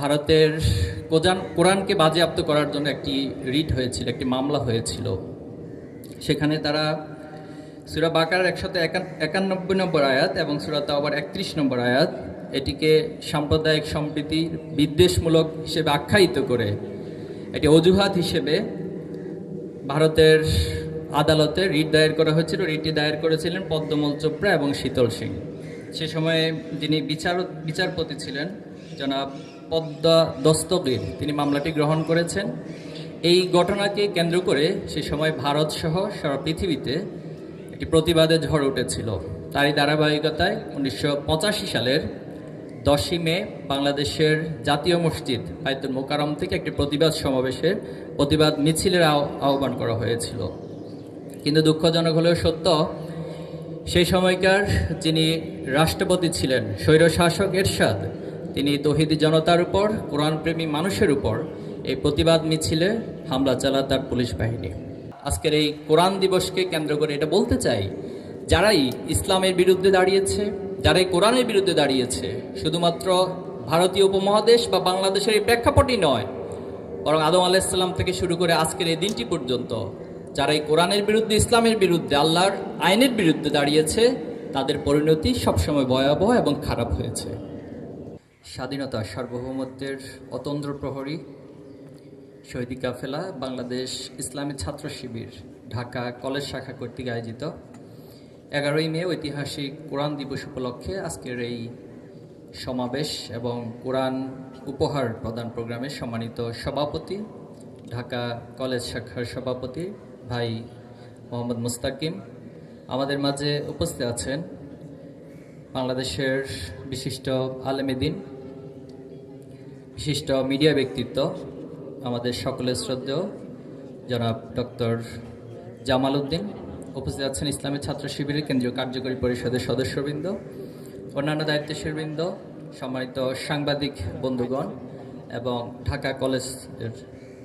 ভারতের কোরআন, কোরআনকে বাজেয়াপ্ত করার জন্য একটি রিট হয়েছিল, একটি মামলা হয়েছিল। সেখানে তারা সুরা বাকার একশত একানব্বই নম্বর আয়াত এবং সুরা তাওবার একত্রিশ নম্বর আয়াত এটিকে সাম্প্রদায়িক সম্প্রীতির বিদ্বেষমূলক হিসেবে আখ্যায়িত করে, একটি অজুহাত হিসেবে ভারতের আদালতে রিট দায়ের করা হয়েছিল। রিটটি দায়ের করেছিলেন পদ্মমল চোপড়া এবং শীতল সিং। সে সময়ে যিনি বিচার, বিচারপতি ছিলেন, জনাব পদ্মা দস্তগীর তিনি মামলাটি গ্রহণ করেছেন। এই ঘটনাকে কেন্দ্র করে সে সময় ভারত সহ সারা পৃথিবীতে একটি প্রতিবাদের ঝড় উঠেছিল। তারই ধারাবাহিকতায় উনিশশো পঁচাশি সালের দশই মে বাংলাদেশের জাতীয় মসজিদ আয়তুল মোকারম থেকে একটি প্রতিবাদ সমাবেশের প্রতিবাদ মিছিলের আহ- আহ্বান করা হয়েছিল। কিন্তু দুঃখজনক হলেও সত্য, সেই সময়কার যিনি রাষ্ট্রপতি ছিলেন, স্বৈরশাসক এরশাদ তিনি তহিদ জনতার উপর, কোরআনপ্রেমী মানুষের উপর এই প্রতিবাদ মিছিলে হামলা চালায় তার পুলিশ বাহিনী। আজকের এই কোরআন দিবসকে কেন্দ্র করে এটা বলতে চাই, যারাই ইসলামের বিরুদ্ধে দাঁড়িয়েছে, যারাই কোরআনের বিরুদ্ধে দাঁড়িয়েছে, শুধুমাত্র ভারতীয় উপমহাদেশ বা বাংলাদেশের এই প্রেক্ষাপটই নয়, বরং আদম আলাইসাল্লাম থেকে শুরু করে আজকের এই দিনটি পর্যন্ত যারা এই কোরআনের বিরুদ্ধে, ইসলামের বিরুদ্ধে, আল্লাহর আইনের বিরুদ্ধে দাঁড়িয়েছে, তাদের পরিণতি সবসময় ভয়াবহ এবং খারাপ হয়েছে। স্বাধীনতা সার্বভৌমত্বের অতন্দ্র প্রহরী শহীদি কাফেলা বাংলাদেশ ইসলামী ছাত্র শিবির, ঢাকা কলেজ শাখা কর্তৃক আয়োজিত এগারোই মে ঐতিহাসিক কোরআন দিবস উপলক্ষে আজকের এই সমাবেশ এবং কোরআন উপহার প্রদান প্রোগ্রামের সম্মানিত সভাপতি, ঢাকা কলেজ শাখার সভাপতি ভাই মোহাম্মদ মুস্তাকিম আমাদের মাঝে উপস্থিত আছেন বাংলাদেশের বিশিষ্ট আলেমেদিন বিশিষ্ট মিডিয়া ব্যক্তিত্ব, আমাদের সকলের শ্রদ্ধেয় জনাব ডক্টর জামাল উদ্দিন। উপস্থিত আছেন ইসলামী ছাত্র শিবিরের কেন্দ্রীয় কার্যকরী পরিষদের সদস্যবৃন্দ, অন্যান্য দায়িত্বশীলবৃন্দ, সম্মানিত সাংবাদিক বন্ধুগণ এবং ঢাকা কলেজের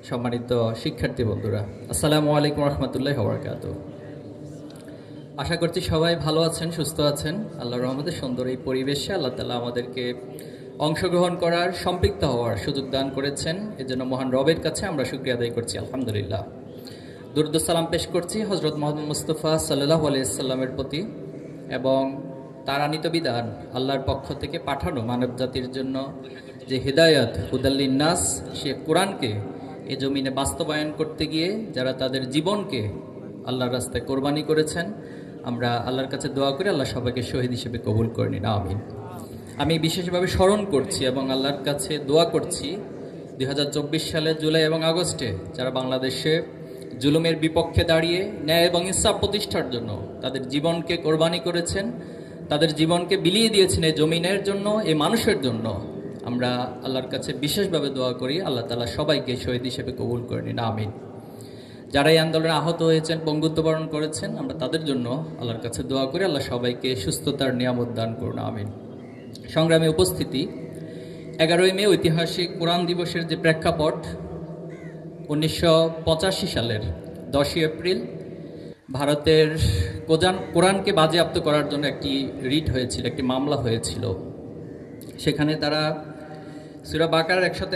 সম্মানিত শিক্ষার্থী বন্ধুরা। আসসালামু আলাইকুম রহমতুল্লাহ বরকাত আশা করছি সবাই ভালো আছেন, সুস্থ আছেন। আল্লাহর রহমতের সুন্দর এই পরিবেশে আল্লাহ তালা আমাদেরকে অংশগ্রহণ করার সম্পৃক্ত হওয়ার সুযোগ দান করেছেন। এজন্য মহান রবের কাছে আমরা শুক্রিয়া আদায় করছি, আলহামদুলিল্লাহ। দুরুদ সালাম পেশ করছি হজরত মোহাম্মদ মুস্তফা সাল্লাহ আলিয়াল্লামের প্রতি এবং তার আনিত বিধান, আল্লাহর পক্ষ থেকে পাঠানো মানব জাতির জন্য যে হৃদায়ত, হুদাল্লিন নাস, সে কোরআনকে এ জমিনে বাস্তবায়ন করতে গিয়ে যারা তাদের জীবনকে আল্লাহর রাস্তায় কোরবানি করেছেন, আমরা আল্লাহর কাছে দোয়া করে, আল্লাহ সবাইকে শহীদ হিসেবে কবুল করে নিন, আমিন। আমি বিশেষভাবে স্মরণ করছি এবং আল্লাহর কাছে দোয়া করছি দুই সালের জুলাই এবং আগস্টে যারা বাংলাদেশে জুলুমের বিপক্ষে দাঁড়িয়ে ন্যায় এবং ইনসাফ প্রতিষ্ঠার জন্য তাদের জীবনকে কোরবানি করেছেন, তাদের জীবনকে বিলিয়ে দিয়েছেন এই জমিনের জন্য, এই মানুষের জন্য। আমরা আল্লাহর কাছে বিশেষভাবে দোয়া করি, আল্লাহ তালা সবাইকে শহীদ হিসেবে কবুল করে নিন, আমিন। যারা এই আন্দোলনে আহত হয়েছেন, পঙ্গুত্ব বরণ করেছেন, আমরা তাদের জন্য আল্লাহর কাছে দোয়া করি, আল্লাহ সবাইকে সুস্থতার নিয়ামত দান করুন, আমিন। সংগ্রামে উপস্থিতি। এগারোই মে ঐতিহাসিক কোরআন দিবসের যে প্রেক্ষাপট, উনিশশো পঁচাশি সালের দশই এপ্রিল, ভারতের কোজান, কোরআনকে বাজেয়াপ্ত করার জন্য একটি রিট হয়েছিল, একটি মামলা হয়েছিল। সেখানে তারা সুরা বাকার একশত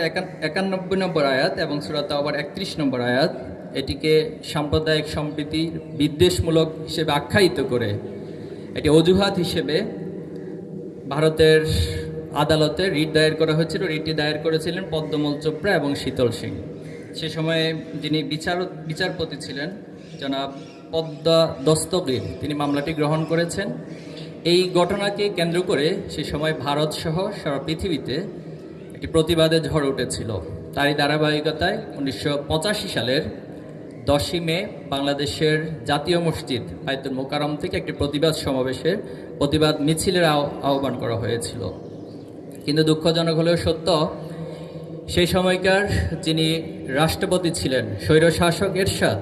একানব্বই নম্বর আয়াত এবং সুরা তাওবার একত্রিশ নম্বর আয়াত এটিকে সাম্প্রদায়িক সম্প্রীতির বিদ্বেষমূলক হিসেবে আখ্যায়িত করে এটি অজুহাত হিসেবে ভারতের আদালতে রিট দায়ের করা হয়েছিল। রিটটি দায়ের করেছিলেন পদ্মমল চোপড়া এবং শীতল সিং। সে সময়ে যিনি বিচার, বিচারপতি ছিলেন, জনাব পদ্মা দস্তগীর, তিনি মামলাটি গ্রহণ করেছেন। এই ঘটনাকে কেন্দ্র করে সে সময় ভারত সহ সারা পৃথিবীতে একটি প্রতিবাদের ঝড় উঠেছিল। তারই ধারাবাহিকতায় উনিশশো পঁচাশি সালের দশই মে বাংলাদেশের জাতীয় মসজিদ আয়তুল মোকারম থেকে একটি প্রতিবাদ সমাবেশের প্রতিবাদ মিছিলের আহ্বান করা হয়েছিল। কিন্তু দুঃখজনক হলেও সত্য, সেই সময়কার যিনি রাষ্ট্রপতি ছিলেন, স্বৈরশাসক এরশাদ,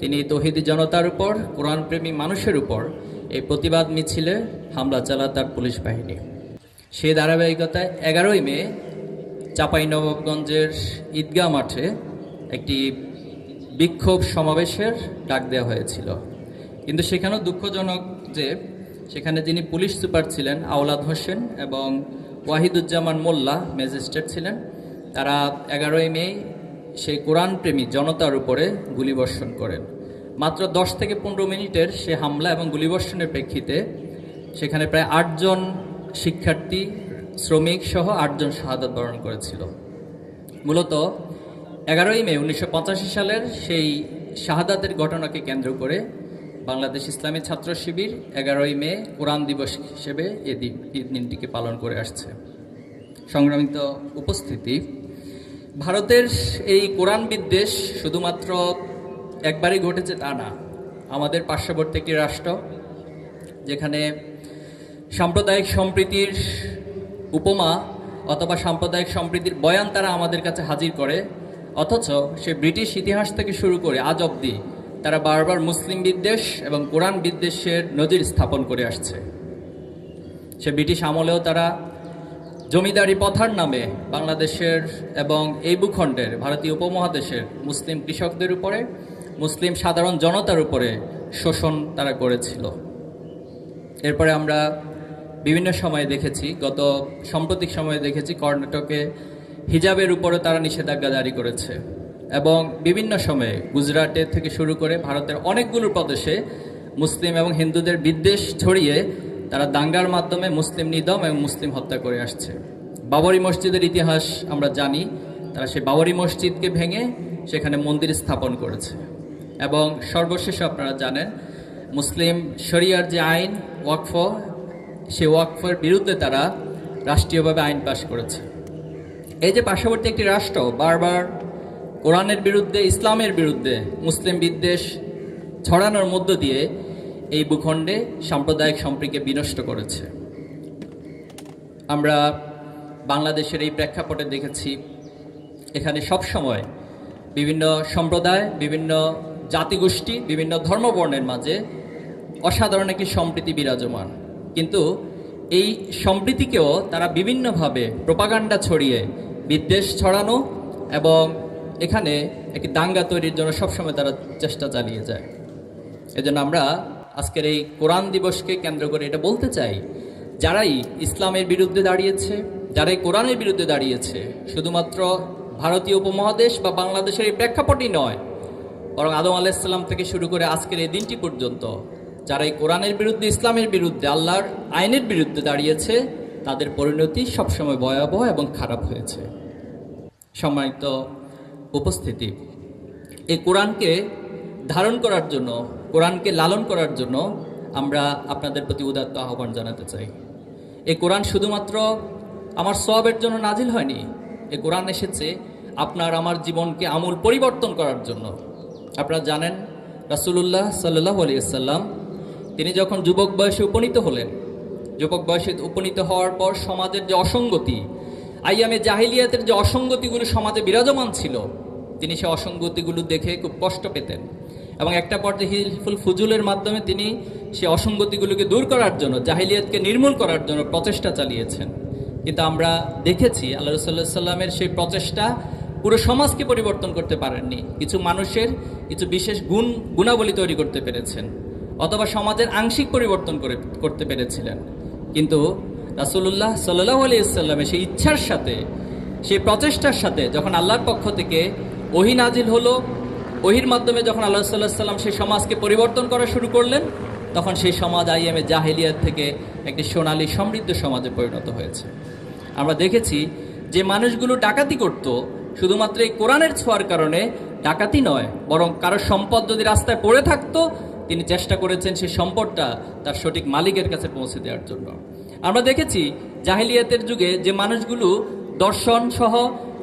তিনি তহিদি জনতার উপর, কোরআনপ্রেমী মানুষের উপর এই প্রতিবাদ মিছিলে হামলা চালায় তার পুলিশ বাহিনী। সেই ধারাবাহিকতায় এগারোই মে চাঁপাইনবাবগঞ্জের ঈদগাহ মাঠে একটি বিক্ষোভ সমাবেশের ডাক দেওয়া হয়েছিল। কিন্তু সেখানেও দুঃখজনক যে সেখানে যিনি পুলিশ সুপার ছিলেন, আওলাদ হোসেন এবং ওয়াহিদুজ্জামান মোল্লা ম্যাজিস্ট্রেট ছিলেন, তারা এগারোই মে সেই কোরআন প্রেমী জনতার উপরে গুলিবর্ষণ করেন। মাত্র দশ থেকে পনেরো মিনিটের সে হামলা এবং গুলিবর্ষণের প্রেক্ষিতে সেখানে প্রায় আটজন শিক্ষার্থী, শ্রমিক সহ আটজন শাহাদত বরণ করেছিল। মূলত এগারোই মে উনিশশো পঁচাশি সালের সেই শাহাদাতের ঘটনাকে কেন্দ্র করে বাংলাদেশ ইসলামী ছাত্র শিবির এগারোই মে কোরআন দিবস হিসেবে এ দিনটিকে পালন করে আসছে। সংগ্রামিত উপস্থিতি। ভারতের এই কোরআন বিদ্বেষ শুধুমাত্র একবারই ঘটেছে তা না, আমাদের পার্শ্ববর্তী একটি রাষ্ট্র, যেখানে সাম্প্রদায়িক সম্প্রীতির উপমা অথবা সাম্প্রদায়িক সম্প্রীতির বয়ান তারা আমাদের কাছে হাজির করে, অথচ সে ব্রিটিশ ইতিহাস থেকে শুরু করে আজ অবধি তারা বারবার মুসলিম বিদ্বেষ এবং কোরআন বিদ্বেষের নজির স্থাপন করে আসছে। সে ব্রিটিশ আমলেও তারা জমিদারি পথার নামে বাংলাদেশের এবং এই ভূখণ্ডের ভারতীয় উপমহাদেশের মুসলিম কৃষকদের উপরে, মুসলিম সাধারণ জনতার উপরে শোষণ তারা করেছিল। এরপরে আমরা বিভিন্ন সময়ে দেখেছি, গত সাম্প্রতিক সময়ে দেখেছি কর্ণাটকে হিজাবের উপরে তারা নিষেধাজ্ঞা জারি করেছে। এবং বিভিন্ন সময়ে গুজরাটে থেকে শুরু করে ভারতের অনেকগুলো প্রদেশে মুসলিম এবং হিন্দুদের বিদ্বেষ ছড়িয়ে তারা দাঙ্গার মাধ্যমে মুসলিম নিদম এবং মুসলিম হত্যা করে আসছে। বাবরি মসজিদের ইতিহাস আমরা জানি, তারা সেই বাবরি মসজিদকে ভেঙে সেখানে মন্দির স্থাপন করেছে। এবং সর্বশেষ আপনারা জানেন, মুসলিম শরিয়ার যে আইন, ওয়াকফ সে ওয়াকফের বিরুদ্ধে তারা রাষ্ট্রীয়ভাবে আইন পাশ করেছে। এই যে পার্শ্ববর্তী একটি রাষ্ট্র, বারবার কোরআনের বিরুদ্ধে, ইসলামের বিরুদ্ধে, মুসলিম বিদ্বেষ ছড়ানোর মধ্য দিয়ে এই ভূখণ্ডে সাম্প্রদায়িক সম্প্রীকে বিনষ্ট করেছে। আমরা বাংলাদেশের এই প্রেক্ষাপটে দেখেছি, এখানে সব সময় বিভিন্ন সম্প্রদায়, বিভিন্ন জাতিগোষ্ঠী, বিভিন্ন ধর্মবর্ণের মাঝে অসাধারণ একটি সম্প্রীতি বিরাজমান। কিন্তু এই সম্প্রীতিকেও তারা বিভিন্নভাবে প্রপাগান্ডা ছড়িয়ে বিদ্বেষ ছড়ানো এবং এখানে একটি দাঙ্গা তৈরির জন্য সবসময় তারা চেষ্টা চালিয়ে যায়। এজন্য আমরা আজকের এই কোরআন দিবসকে কেন্দ্র করে এটা বলতে চাই, যারাই ইসলামের বিরুদ্ধে দাঁড়িয়েছে, যারাই কোরআনের বিরুদ্ধে দাঁড়িয়েছে, শুধুমাত্র ভারতীয় উপমহাদেশ বা বাংলাদেশের এই প্রেক্ষাপটই নয়, বরং আদম আলাইসাল্লাম থেকে শুরু করে আজকের এই দিনটি পর্যন্ত যারা এই কোরআনের বিরুদ্ধে, ইসলামের বিরুদ্ধে, আল্লাহর আইনের বিরুদ্ধে দাঁড়িয়েছে, তাদের পরিণতি সবসময় ভয়াবহ এবং খারাপ হয়েছে। সম্মানিত উপস্থিতি। এই কোরআনকে ধারণ করার জন্য, কোরআনকে লালন করার জন্য আমরা আপনাদের প্রতি উদাত্ত আহ্বান জানাতে চাই। এই কোরআন শুধুমাত্র আমার সবের জন্য নাজিল হয়নি এই কোরআন এসেছে আপনার আমার জীবনকে আমূল পরিবর্তন করার জন্য। আপনারা জানেন, রাসূলুল্লাহ সাল্লাহ আলিয়াল্লাম তিনি যখন যুবক বয়সে উপনীত হলেন, যুবক বয়সে উপনীত হওয়ার পর সমাজের যে অসঙ্গতি আইয়ামে জাহিলিয়াতের যে অসঙ্গতিগুলো সমাজে বিরাজমান ছিল, তিনি সে অসঙ্গতিগুলো দেখে খুব কষ্ট পেতেন। এবং একটা পর্যায়ে হিলফুল ফুজুলের মাধ্যমে তিনি সে অসঙ্গতিগুলোকে দূর করার জন্য, জাহিলিয়াতকে নির্মূল করার জন্য প্রচেষ্টা চালিয়েছেন। কিন্তু আমরা দেখেছি আল্লাহ রসুল্লাহ সাল্লামের সেই প্রচেষ্টা পুরো সমাজকে পরিবর্তন করতে পারেননি। কিছু মানুষের কিছু বিশেষ গুণ, গুণাবলী তৈরি করতে পেরেছেন, অথবা সমাজের আংশিক পরিবর্তন করে, করতে পেরেছিলেন। কিন্তু রাসুল্লাহ সাল্লাহ আলি ইসলামের সেই ইচ্ছার সাথে, সেই প্রচেষ্টার সাথে যখন আল্লাহর পক্ষ থেকে ওহি নাজিল হলো, ওহির মাধ্যমে যখন আল্লাহ সাল্লাহ সাল্লাম সেই সমাজকে পরিবর্তন করা শুরু করলেন, তখন সেই সমাজ আইএমএ জাহেলিয়াত থেকে একটি সোনালী সমৃদ্ধ সমাজে পরিণত হয়েছে। আমরা দেখেছি যে মানুষগুলো ডাকাতি করত, শুধুমাত্র এই কোরআনের ছোঁয়ার কারণে ডাকাতি নয়, বরং কারও সম্পদ যদি রাস্তায় পড়ে থাকতো, তিনি চেষ্টা করেছেন সেই সম্পদটা তার সঠিক মালিকের কাছে পৌঁছে দেওয়ার জন্য। আমরা দেখেছি জাহিলিয়াতের যুগে যে মানুষগুলো দর্শন সহ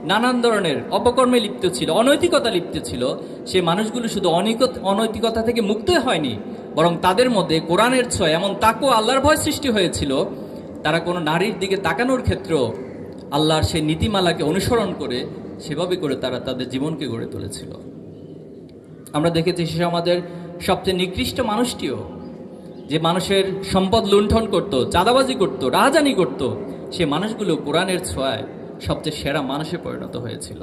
নানান ধরনের অপকর্মে লিপ্ত ছিল, অনৈতিকতা লিপ্ত ছিল, সে মানুষগুলো শুধু অনৈতিকতা থেকে মুক্ত হয়নি, বরং তাদের মধ্যে কোরআনের ছয় এমন তাকেও আল্লাহর ভয় সৃষ্টি হয়েছিল। তারা কোনো নারীর দিকে তাকানোর ক্ষেত্রেও আল্লাহর সেই নীতিমালাকে অনুসরণ করে, সেভাবে করে তারা তাদের জীবনকে গড়ে তুলেছিল। আমরা দেখেছি সে সমাজের সবচেয়ে নিকৃষ্ট মানুষটিও যে মানুষের সম্পদ লুণ্ঠন করত, চাঁদাবাজি করত, রাহাজানি করত, সে মানুষগুলো কোরআনের ছোঁয়ায় সবচেয়ে সেরা মানুষে পরিণত হয়েছিল।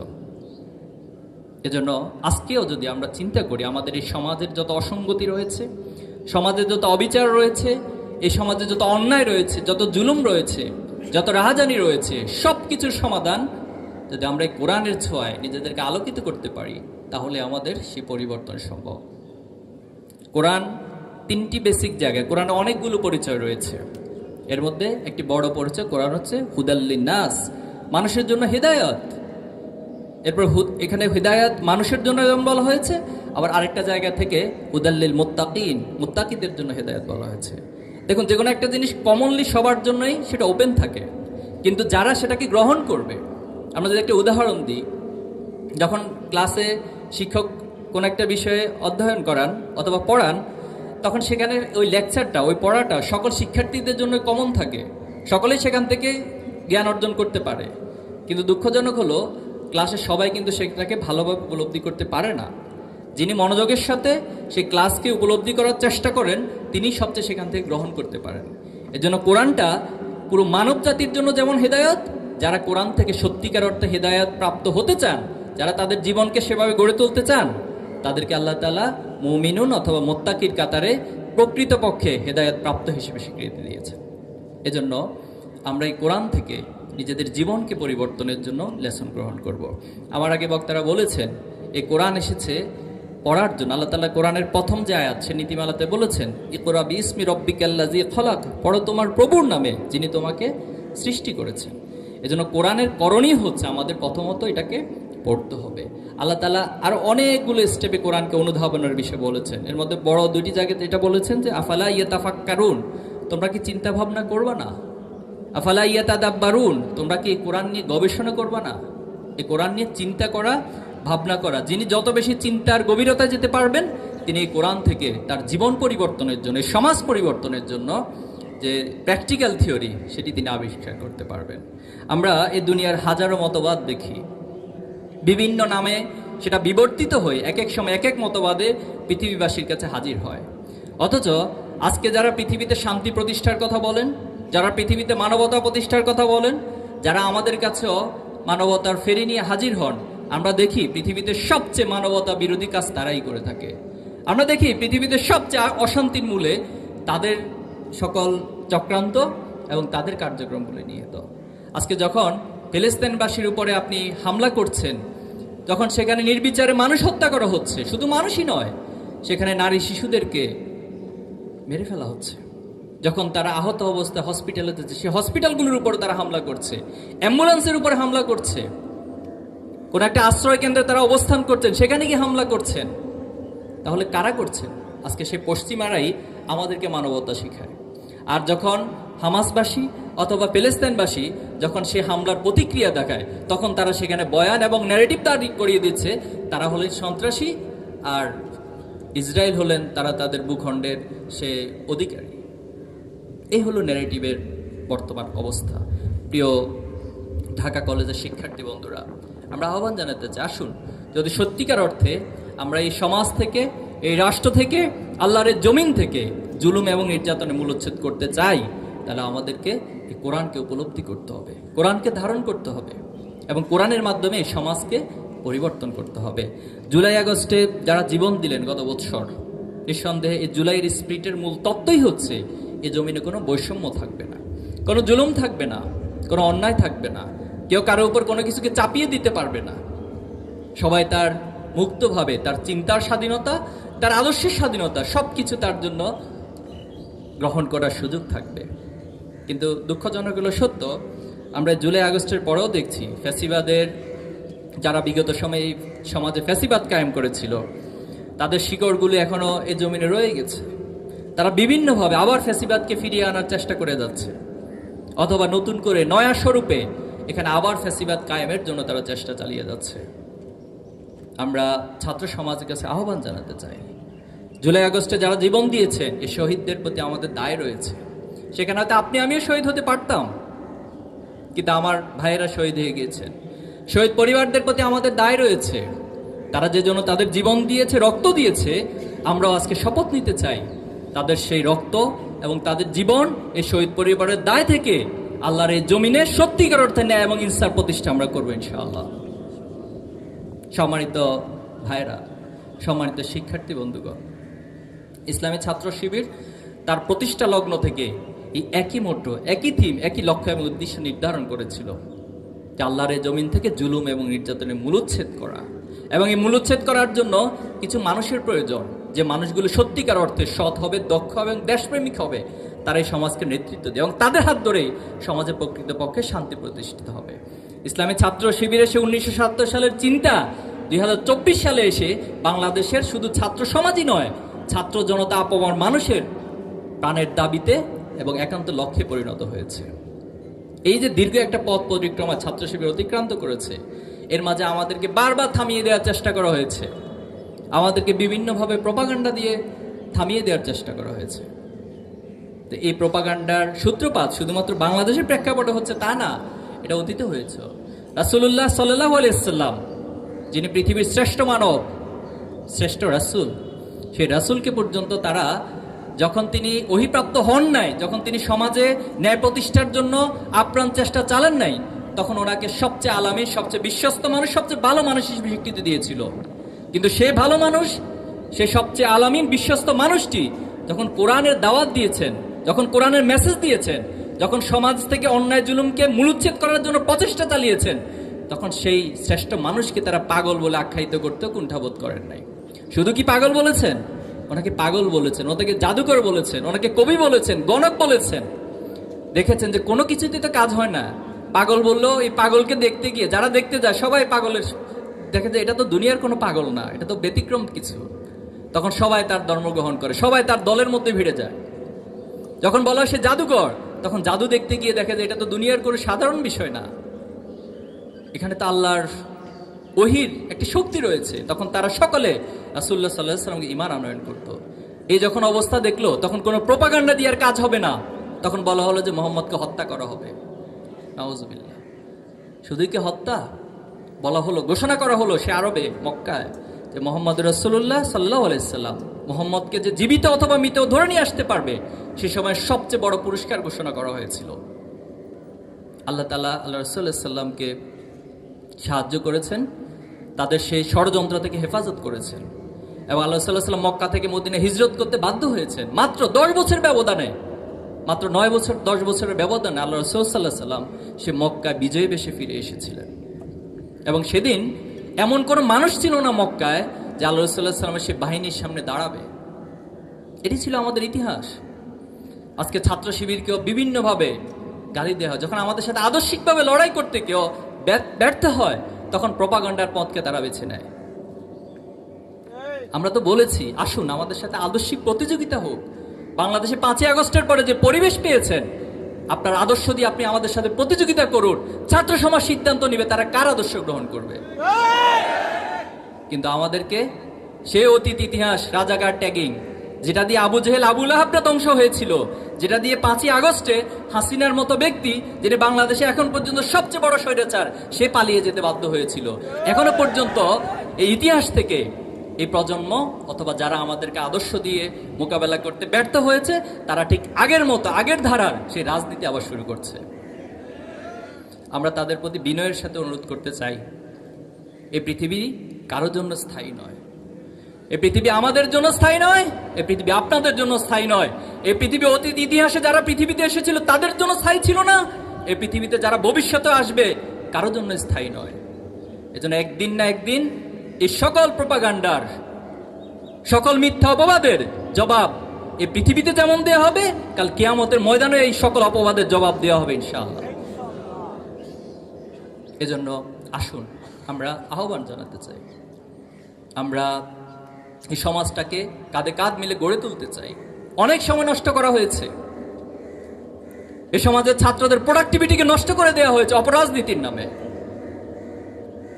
এজন্য আজকেও যদি আমরা চিন্তা করি, আমাদের এই সমাজের যত অসঙ্গতি রয়েছে, সমাজের যত অবিচার রয়েছে, এই সমাজে যত অন্যায় রয়েছে, যত জুলুম রয়েছে, যত রাহাজানি রয়েছে সব কিছুর সমাধান যদি আমরা এই কোরআনের ছোঁয়ায় নিজেদেরকে আলোকিত করতে পারি, তাহলে আমাদের সে পরিবর্তন সম্ভব। কোরআন তিনটি বেসিক জায়গায়। কোরআনে অনেকগুলো পরিচয় রয়েছে। এর মধ্যে একটি বড় পরিচয় কোরআন হচ্ছে হুদাল্লিন নাস মানুষের জন্য হেদায়ত। এরপর এখানে হিদায়াত মানুষের জন্য যেমন বলা হয়েছে, আবার আরেকটা জায়গা থেকে হুদাল্লিল মুত্তাকিন, মুত্তাকিদের জন্য হেদায়াত বলা হয়েছে। দেখুন যে কোনো একটা জিনিস কমনলি সবার জন্যই সেটা ওপেন থাকে, কিন্তু যারা সেটাকে গ্রহণ করবে, আমরা যদি একটা উদাহরণ দিই, যখন ক্লাসে শিক্ষক কোন একটা বিষয়ে অধ্যয়ন করান অথবা পড়ান তখন সেখানে ওই লেকচারটা ওই পড়াটা সকল শিক্ষার্থীদের জন্য কমন থাকে। সকলেই সেখান থেকে জ্ঞান অর্জন করতে পারে। কিন্তু দুঃখজনক হলো ক্লাসে সবাই কিন্তু সেটাকে ভালোভাবে উপলব্ধি করতে পারে না। যিনি মনোযোগের সাথে সেই ক্লাসকে উপলব্ধি করার চেষ্টা করেন, তিনি সবচেয়ে সেখান থেকে গ্রহণ করতে পারেন। এজন্য কোরআনটা পুরো মানব জাতির জন্য যেমন হেদায়ত, যারা কোরআন থেকে সত্যিকার অর্থে হেদায়ত প্রাপ্ত হতে চান, যারা তাদের জীবনকে সেভাবে গড়ে তুলতে চান তাদেরকে আল্লাহ তালা মুমিনুন অথবা মোত্তাকির কাতারে প্রকৃতপক্ষে হেদায়ত প্রাপ্ত হিসেবে স্বীকৃতি দিয়েছে এজন্য আমরা এই কোরআন থেকে নিজেদের জীবনকে পরিবর্তনের জন্য লেসন গ্রহণ করব। আমার আগে বক্তারা বলেছেন, এই কোরআন এসেছে পড়ার জন্য। আল্লাহ তালা কোরআনের প্রথম যে আয়াত, সে নীতিমালাতে বলেছেন, ইকরা বিসমি রব্বিকাল্লাজি খলাক পড়ো তোমার প্রভুর নামে, যিনি তোমাকে সৃষ্টি করেছেন এজন্য কোরআনের করণীয় হচ্ছে আমাদের প্রথমত এটাকে পড়তে হবে। আল্লাহ তালা আরও অনেকগুলো স্টেপে কোরআনকে অনুধাবনের বিষয়ে বলেছেন। এর মধ্যে বড় দুইটি জায়গাতে এটা বলেছেন যে, আফালা ইয়েতাফাক কারুন তোমরা কি চিন্তা ভাবনা করবা না? আফালা ইয়াতাদাব্বারুন, তোমরা কি কোরআন নিয়ে গবেষণা করবা না? এই কোরআন নিয়ে চিন্তা করা, ভাবনা করা। যিনি যত বেশি চিন্তার গভীরতায় যেতে পারবেন, তিনি এই কোরআন থেকে তার জীবন পরিবর্তনের জন্য সমাজ পরিবর্তনের জন্য যে প্র্যাকটিক্যাল থিওরি সেটি তিনি আবিষ্কার করতে পারবেন। আমরা এই দুনিয়ার হাজারো মতবাদ দেখি। বিভিন্ন নামে সেটা বিবর্তিত হয়ে এক এক সময় এক এক মতবাদে পৃথিবীবাসীর কাছে হাজির হয়। অথচ আজকে যারা পৃথিবীতে শান্তি প্রতিষ্ঠার কথা বলেন, যারা পৃথিবীতে মানবতা প্রতিষ্ঠার কথা বলেন, যারা আমাদের কাছেও মানবতার ফেরি নিয়ে হাজির হন, আমরা দেখি পৃথিবীতে সবচেয়ে মানবতা বিরোধী কাজ তারাই করে থাকে। আমরা দেখি পৃথিবীতে সবচেয়ে অশান্তির মূলে তাদের সকল চক্রান্ত এবং তাদের কার্যক্রমগুলো নিহিত। আজকে যখন ফিলিস্তিনবাসীর উপরে আপনি হামলা করছেন যখন সেখানে নির্বিচারে মানুষ হত্যা করা হচ্ছে, শুধু মানুষই নয়, সেখানে নারী শিশুদেরকে মেরে ফেলা হচ্ছে। যখন তারা আহত অবস্থায় হসপিটালে যাচ্ছে সেই হসপিটালগুলোর উপর তারা হামলা করছে, অ্যাম্বুলেন্সের উপর হামলা করছে। কোনো একটা আশ্রয় কেন্দ্রে তারা অবস্থান করছেন, সেখানে গিয়ে হামলা করছেন। তাহলে কারা করছেন? আজকে সেই পশ্চিমারাই আমাদেরকে মানবতা শিখায়। আর যখন হামাসবাসী অথবা প্যালেস্তাইনবাসী যখন সে হামলার প্রতিক্রিয়া দেখায়, তখন তারা সেখানে বয়ান এবং ন্যারেটিভ তারি করিয়ে দিচ্ছে। তারা হলেন সন্ত্রাসী আর ইসরায়েল হলেন তারা তাদের ভূখণ্ডের সে অধিকারী। এই হলো ন্যারেটিভের বর্তমান অবস্থা। প্রিয় ঢাকা কলেজের শিক্ষার্থী বন্ধুরা, আমরা আহ্বান জানাতে চাই, আসুন, যদি সত্যিকার অর্থে আমরা এই সমাজ থেকে, এই রাষ্ট্র থেকে আল্লাহরের জমিন থেকে জুলুম এবং নির্যাতনে মূলোচ্ছেদ করতে চাই তাহলে আমাদেরকে এই কোরআনকে উপলব্ধি করতে হবে, কোরআনকে ধারণ করতে হবে এবং কোরআনের মাধ্যমে এই সমাজকে পরিবর্তন করতে হবে। জুলাই আগস্টে যারা জীবন দিলেন গত বৎসর নিঃসন্দেহে এই জুলাইয়ের স্প্রিটের মূল তত্ত্বই হচ্ছে এ জমিনে কোনো বৈষম্য থাকবে না, কোনো জুলুম থাকবে না, কোনো অন্যায় থাকবে না, কেউ কারও উপর কোনো কিছুকে চাপিয়ে দিতে পারবে না। সবাই তার মুক্তভাবে, তার চিন্তার স্বাধীনতা, তার আদর্শের স্বাধীনতা সব কিছু তার জন্য গ্রহণ করার সুযোগ থাকবে। কিন্তু দুঃখজনক হলো সত্য, আমরা জুলাই আগস্টের পরেও দেখছি ফ্যাসিবাদের, যারা বিগত সময়ে সমাজে ফ্যাসিবাদ কায়েম করেছিল, তাদের শিকড়গুলো এখনও এই জমিনে রয়ে গেছে। তারা বিভিন্নভাবে আবার ফ্যাসিবাদকে ফিরিয়ে আনার চেষ্টা করে যাচ্ছে। অথবা নতুন করে নয়া স্বরূপে এখানে আবার ফ্যাসিবাদ কায়েমের জন্য তারা চেষ্টা চালিয়ে যাচ্ছে। আমরা ছাত্র সমাজের কাছে আহ্বান জানাতে চাই, জুলাই আগস্টে যারা জীবন দিয়েছেন এই শহীদদের প্রতি আমাদের দায় রয়েছে। সেখানে হয়তো আপনি, আমিও শহীদ হতে পারতাম। কিন্তু আমার ভাইয়েরা শহীদ হয়ে গিয়েছেন শহীদ পরিবারদের প্রতি আমাদের দায় রয়েছে। তারা যে জন্য তাদের জীবন দিয়েছে, রক্ত দিয়েছে, আমরাও আজকে শপথ নিতে চাই। তাদের সেই রক্ত এবং তাদের জীবন এই শহীদ পরিবারের দায় থেকে আল্লাহর এই জমিনে সত্যিকার অর্থে ন্যায় এবং ইনসার প্রতিষ্ঠা আমরা করব ইনশাআল্লাহ। সম্মানিত ভাইরা সম্মানিত শিক্ষার্থী বন্ধুগণ, ইসলামী ছাত্র শিবির তার প্রতিষ্ঠা লগ্ন থেকে এই একই মোটো একই থিম একই লক্ষ্য এবং উদ্দেশ্য নির্ধারণ করেছিল। যে জমিন থেকে জুলুম এবং নির্যাতনের মূলোচ্ছেদ করা। এবং এই মূলোচ্ছেদ করার জন্য কিছু মানুষের প্রয়োজন। যে মানুষগুলো সত্যিকার অর্থে সৎ হবে, দক্ষ এবং দেশপ্রেমিক হবে, তারা এই সমাজকে নেতৃত্ব দেয় এবং তাদের হাত ধরেই সমাজে প্রকৃতপক্ষে শান্তি প্রতিষ্ঠিত হবে। ইসলামী ছাত্র শিবিরে সে উনিশশো সাতাত্তর সালের চিন্তা, দুই হাজার চব্বিশ সালে এসে বাংলাদেশের শুধু ছাত্র সমাজই নয়, ছাত্র জনতা আপমার মানুষের প্রাণের দাবিতে এবং একান্ত লক্ষ্যে পরিণত হয়েছে। এই যে দীর্ঘ একটা পথ পরিক্রমা ছাত্র শিবির অতিক্রান্ত করেছে, এর মাঝে আমাদেরকে বারবার থামিয়ে দেওয়ার চেষ্টা করা হয়েছে। আমাদেরকে বিভিন্নভাবে প্রপাগান্ডা দিয়ে থামিয়ে দেওয়ার চেষ্টা করা হয়েছে। তো এই প্রপাগান্ডার সূত্রপাত শুধুমাত্র বাংলাদেশের প্রেক্ষাপটে হচ্ছে তা না, এটা অতীত হয়েছে। রাসুল্লাহ সাল্লাহ আলাইসাল্লাম যিনি পৃথিবীর শ্রেষ্ঠ মানব, শ্রেষ্ঠ রাসূল, সেই রাসূলকে পর্যন্ত তারা যখন তিনি অহিপ্রাপ্ত হন নাই, যখন তিনি সমাজে ন্যায় প্রতিষ্ঠার জন্য আপ্রাণ চেষ্টা চালান নাই, তখন ওনাকে সবচেয়ে আলামী, সবচেয়ে বিশ্বস্ত মানুষ, সবচেয়ে ভালো মানুষ হিসেবে স্বীকৃতি দিয়েছিল। কিন্তু সে ভালো মানুষ, সে সবচেয়ে আলামিন, বিশ্বস্ত মানুষটি যখন কোরআনের দাওয়াত দিয়েছেন, যখন কোরআনের মেসেজ দিয়েছেন, যখন সমাজ থেকে অন্যায় জুলুমকে মূলুচ্ছেদ করার জন্য প্রচেষ্টা চালিয়েছেন, তখন সেই শ্রেষ্ঠ মানুষকে তারা পাগল বলে আখ্যায়িত করতে কুণ্ঠাবোধ করেন নাই। শুধু কি পাগল বলেছেন? ওনাকে পাগল বলেছেন, ওনাকে জাদুকর বলেছেন, ওনাকে কবি বলেছেন, গণক বলেছেন। দেখেছেন যে কোনো কিছুতে তো কাজ হয় না। পাগল বললেও এই পাগলকে দেখতে গিয়ে, যারা দেখতে যায়, সবাই পাগলের দেখে যে এটা তো দুনিয়ার কোনো পাগল না, এটা তো ব্যতিক্রম কিছু। তখন সবাই তার ধর্ম গ্রহণ করে, সবাই তার দলের মধ্যে ভিড়ে যায়। যখন বলা হয় সে জাদুকর, তখন জাদু দেখতে গিয়ে দেখে যে এটা তো দুনিয়ার কোনো সাধারণ বিষয় না। এখানে তো আল্লাহর ওহির একটি শক্তি রয়েছে, তখন তারা সকলে রাসুল্লাহ সাল্লাহ সাল্লামকে ইমান আনয়ন করত। এই যখন অবস্থা দেখল, তখন কোনো প্রোপাগান্ডা দেওয়ার কাজ হবে না। তখন বলা হলো যে মোহাম্মদকে হত্যা করা হবে। নাউজুবিল্লাহ। শুধুই কি হত্যা? বলা হলো, ঘোষণা করা হলো সে আরবে, মক্কায়, যে মোহাম্মদ রসুল্লাহ সাল্লাহ আলাইসাল্লাম মোহাম্মদকে যে জীবিত অথবা মৃত ধরে নিয়ে আসতে পারবে, সে সময় সবচেয়ে বড় পুরস্কার ঘোষণা করা হয়েছিল। আল্লাহ তালা আল্লাহ রসুল্লাহ সাল্লামকে সাহায্য করেছেন। তাদের সেই ষড়যন্ত্র থেকে হেফাজত করেছেন এবং আল্লাহ সাল্লাহ সাল্লাম মক্কা থেকে মদিনে হিজরত করতে বাধ্য হয়েছেন। মাত্র দশ বছর ব্যবধানে। মাত্র নয় বছর, দশ বছরের ব্যবধানে আল্লাহ রসুল সাল্লাহ সাল্লাম সে মক্কা বিজয় বেশে ফিরে এসেছিলেন। এবং সেদিন এমন কোনো মানুষ ছিল না মক্কায় যে আল্লাহ রসুল্লাহ সাল্লামের সে বাহিনীর সামনে দাঁড়াবে। এটি ছিল আমাদের ইতিহাস। আজকে ছাত্র শিবিরকেও বিভিন্নভাবে গালি দেওয়া হয়। যখন আমাদের সাথে আদর্শিকভাবে লড়াই করতে কেউ ব্যর্থ হয় তখন প্রপাগান্ডার পথকে তারা বেছে নেয়। আমরা তো বলেছি, আসুন, আমাদের সাথে আদর্শিক প্রতিযোগিতা হোক। বাংলাদেশে পাঁচই আগস্টের পরে যে পরিবেশ পেয়েছেন, আপনার আদর্শ দিয়ে আপনি আমাদের সাথে প্রতিযোগিতা করুন। ছাত্র সমাজ সিদ্ধান্ত নেবে, তারা কার আদর্শ গ্রহণ করবে? কিন্তু আমাদেরকে সে অতীত ইতিহাস, রাজাকার ট্যাগিং যেটা দিয়ে আবু জেহেল আবুল আহাবরা ধ্বংস হয়েছিল। যেটা দিয়ে পাঁচই আগস্টে হাসিনার মতো ব্যক্তি, যেটা বাংলাদেশে এখন পর্যন্ত সবচেয়ে বড় স্বৈরাচার, সে পালিয়ে যেতে বাধ্য হয়েছিল। এখনও পর্যন্ত এই ইতিহাস থেকে এই প্রজন্ম, অথবা যারা আমাদেরকে আদর্শ দিয়ে মোকাবেলা করতে ব্যর্থ হয়েছে, তারা ঠিক আগের মতো, আগের ধারার সেই রাজনীতি আবার শুরু করছে। আমরা তাদের প্রতি বিনয়ের সাথে অনুরোধ করতে চাই, এই পৃথিবী কারোর জন্য স্থায়ী নয়। এই পৃথিবী আমাদের জন্য স্থায়ী নয়, এ পৃথিবী আপনাদের জন্য স্থায়ী নয়। এ পৃথিবী অতীত ইতিহাসে যারা পৃথিবীতে এসেছিল, তাদের জন্য স্থায়ী ছিল না। এ পৃথিবীতে যারা ভবিষ্যতে আসবে কারও জন্য স্থায়ী নয়। এজন্য একদিন না একদিন এই সকল প্রপাগান্ডার, সকল মিথ্যা অপবাদের জবাব এ পৃথিবীতে যেমন দেওয়া হবে, কাল কেয়ামতের ময়দানে এই সকল অপবাদের জবাব দেওয়া হবে ইনশাআল্লাহ। এজন্য আসুন, আমরা আহ্বান জানাতে চাই। আমরা এই সমাজটাকে কাঁধে কাঁধ মিলে গড়ে তুলতে চাই। অনেক সময় নষ্ট করা হয়েছে। এ সমাজের ছাত্রদের প্রোডাক্টিভিটিকে নষ্ট করে দেওয়া হয়েছে অপরাজনীতির নামে।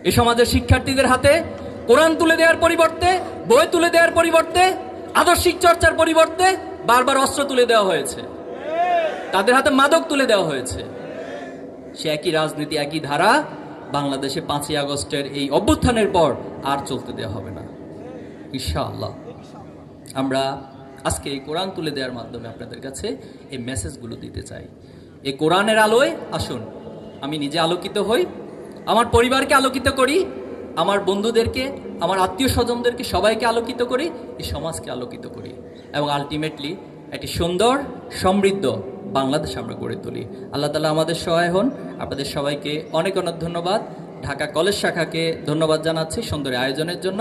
এ সমাজের শিক্ষার্থীদের হাতে কোরআন তুলে দেওয়ার পরিবর্তে, বই তুলে দেওয়ার পরিবর্তে, আদর্শিক চর্চার পরিবর্তে বারবার অস্ত্র তুলে দেওয়া হয়েছে। তাদের হাতে মাদক তুলে দেওয়া হয়েছে। সে একই রাজনীতি, একই ধারা বাংলাদেশে পাঁচই আগস্টের এই অভ্যুত্থানের পর আর চলতে দেওয়া হবে না। ইনশাআল্লাহ। আমরা আজকে এই কোরআন তুলে দেওয়ার মাধ্যমে আপনাদের কাছে এই মেসেজগুলো দিতে চাই। এই কোরআনের আলোয় আসুন, আমি নিজে আলোকিত হই, আমার পরিবারকে আলোকিত করি, আমার বন্ধুদেরকে, আমার আত্মীয় স্বজনদেরকে সবাইকে আলোকিত করি, এই সমাজকে আলোকিত করি। এবং আলটিমেটলি একটি সুন্দর, সমৃদ্ধ বাংলাদেশ আমরা গড়ে তুলি। আল্লাহ তালা আমাদের সহায় হন। আপনাদের সবাইকে অনেক অনেক ধন্যবাদ। ঢাকা কলেজ শাখাকে ধন্যবাদ জানাচ্ছি সুন্দর আয়োজনের জন্য।